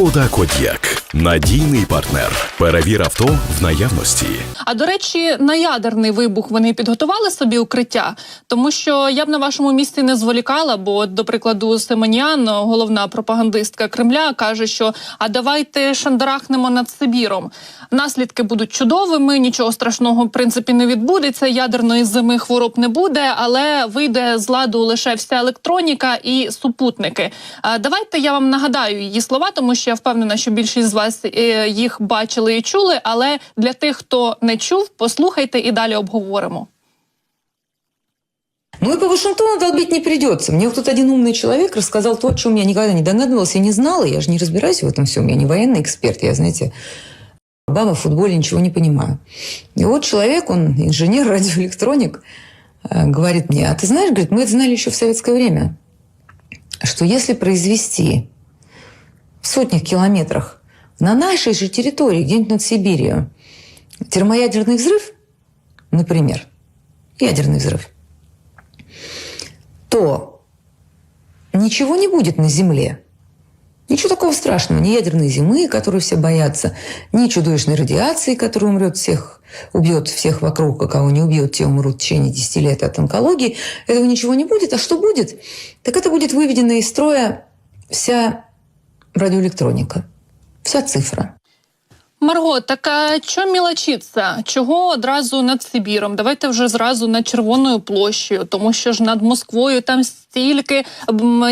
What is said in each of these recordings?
Шкода Код'як надійний партнер. Перевір авто в наявності. А до речі, на ядерний вибух вони підготували собі укриття, тому що я б на вашому місці не зволікала. Бо, до прикладу, Семенян, головна пропагандистка Кремля, каже, що а давайте шандарахнемо над Сибіром. Наслідки будуть чудовими, нічого страшного в принципі не відбудеться. Ядерної зими хвороб не буде, але вийде з ладу лише вся електроніка і супутники. А давайте я вам нагадаю її слова, тому що я впевнена, що більшість з вас е, їх бачили і чули. Але для тих, хто не чув, послухайте і далі обговоримо. Ну и по Вашингтону долбить не придется. Мне вот тут один умный человек рассказал то, о чем я никогда не догадывалась и не знала. Я же не разбираюсь в этом всем. Я не военный эксперт. Я, знаете, баба в футболе ничего не понимаю. И вот человек, он инженер, радиоэлектроник, э, говорит мне, а ты знаешь, говорит, мы это знали еще в советское время, что если произвести в сотнях километрах на нашей же территории, где-нибудь над Сибирью, термоядерный взрыв, например, ядерный взрыв, то ничего не будет на Земле. Ничего такого страшного. Ни ядерной зимы, которую все боятся, ни чудовищной радиации, которая умрет всех, убьет всех вокруг, а кого не убьет, те умрут в течение 10 лет от онкологии. Этого ничего не будет. А что будет? Так это будет выведена из строя вся радиоэлектроника, вся цифра. Марго, так а що мілочиться? Чого одразу над Сибіром? Давайте вже зразу над Червоною площею, тому що ж над Москвою там стільки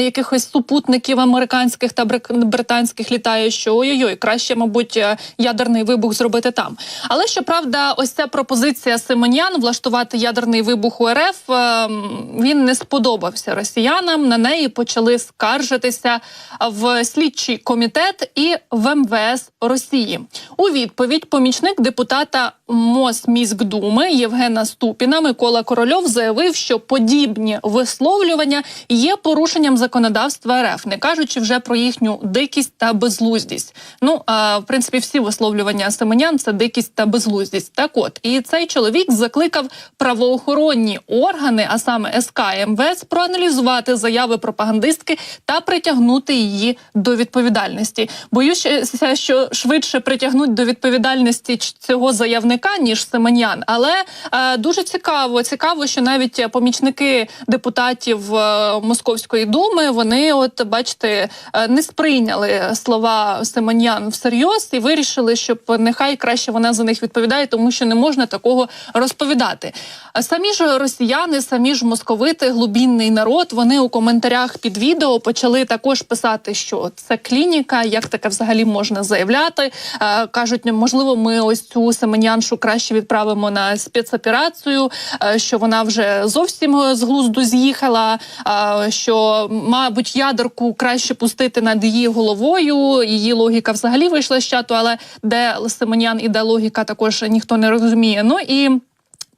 якихось супутників американських та британських літає, що ой-ой, краще, мабуть, е, ядерний вибух зробити там. Але щоправда, ось ця пропозиція Симонян влаштувати ядерний вибух у РФ е, він не сподобався росіянам. На неї почали скаржитися в слідчий комітет і в МВС Росії. У відповідь помічник депутата Мосміськдуми Євгена Ступіна Микола Корольов заявив, що подібні висловлювання є порушенням законодавства РФ, не кажучи вже про їхню дикість та безглуздість. Ну а в принципі, всі висловлювання Семенян це дикість та безглуздість. Так от і цей чоловік закликав правоохоронні органи, а саме СК і МВС, проаналізувати заяви пропагандистки та притягнути її до відповідальності. Боюся, що швидше притягнуть до відповідальності цього заявника ніж Семенян. Але е, дуже цікаво, цікаво, що навіть помічники депутатів е, Московської думи вони, от бачите, е, не сприйняли слова Семенян всерйоз і вирішили, щоб нехай краще вона за них відповідає, тому що не можна такого розповідати. Самі ж росіяни, самі ж московити, глубінний народ. Вони у коментарях під відео почали також писати, що це клініка, як таке взагалі можна заявляти. Е, кажуть, можливо, ми ось цю семеняншу краще відправимо на спецоперацію, е, що вона вже зовсім з глузду з'їхала. Що, мабуть, ядерку краще пустити над її головою. Її логіка взагалі вийшла з чату, але де Семенян і де логіка також ніхто не розуміє. Ну і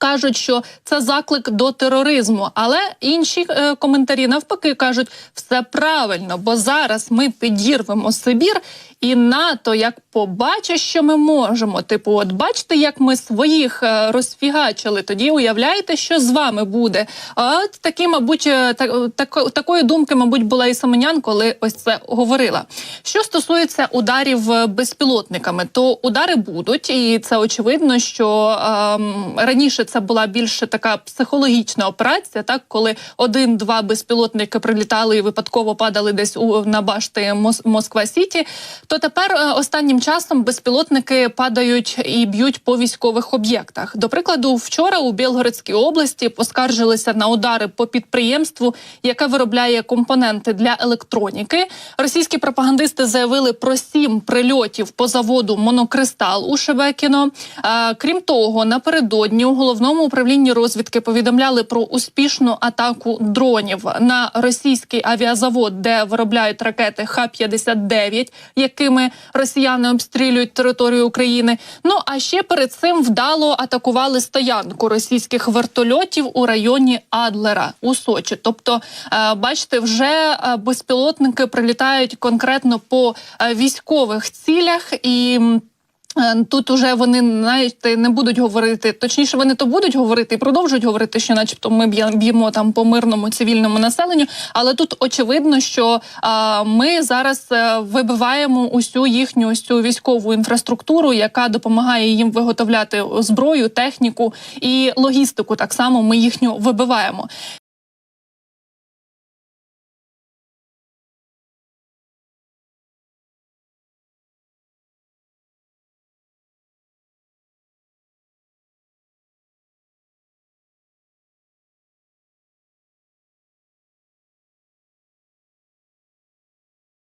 кажуть, що це заклик до тероризму. Але інші е, коментарі навпаки кажуть, все правильно, бо зараз ми підірвемо Сибір, і НАТО як побачить, що ми можемо. Типу, от бачите, як ми своїх е, розфігачили. Тоді уявляєте, що з вами буде. А от такі, мабуть, е, так, так, такої думки, мабуть, була і Семенян, коли ось це говорила. Що стосується ударів е, безпілотниками, то удари будуть, і це очевидно, що ем, раніше це була більше така психологічна операція, так коли один-два безпілотники прилітали і випадково падали десь у на башти Мос- Москва Сіті. То тепер е, останнім часом безпілотники падають і б'ють по військових об'єктах. До прикладу, вчора у Білгородській області поскаржилися на удари по підприємству, яке виробляє компоненти для електроніки. Російські пропагандисти заявили про сім прильотів по заводу Монокристал у Шебекіно. Е, Крім того, напередодні у головному управлінні розвідки повідомляли про успішну атаку дронів на російський авіазавод, де виробляють ракети Х-59, якими росіяни обстрілюють територію України. Ну а ще перед цим вдало атакували стоянку російських вертольотів у районі Адлера у Сочі. Тобто, е, бачите, вже е, безпілотники прилітають конкретно по е, військових цілях і. Е, Тут уже вони знаєте, не будуть говорити. Точніше, вони то будуть говорити і продовжують говорити, що, начебто, ми б'ємо там по мирному цивільному населенню. Але тут очевидно, що а, ми зараз е, вибиваємо усю їхню цю військову інфраструктуру, яка допомагає їм виготовляти зброю, техніку і логістику. Так само ми їхню вибиваємо.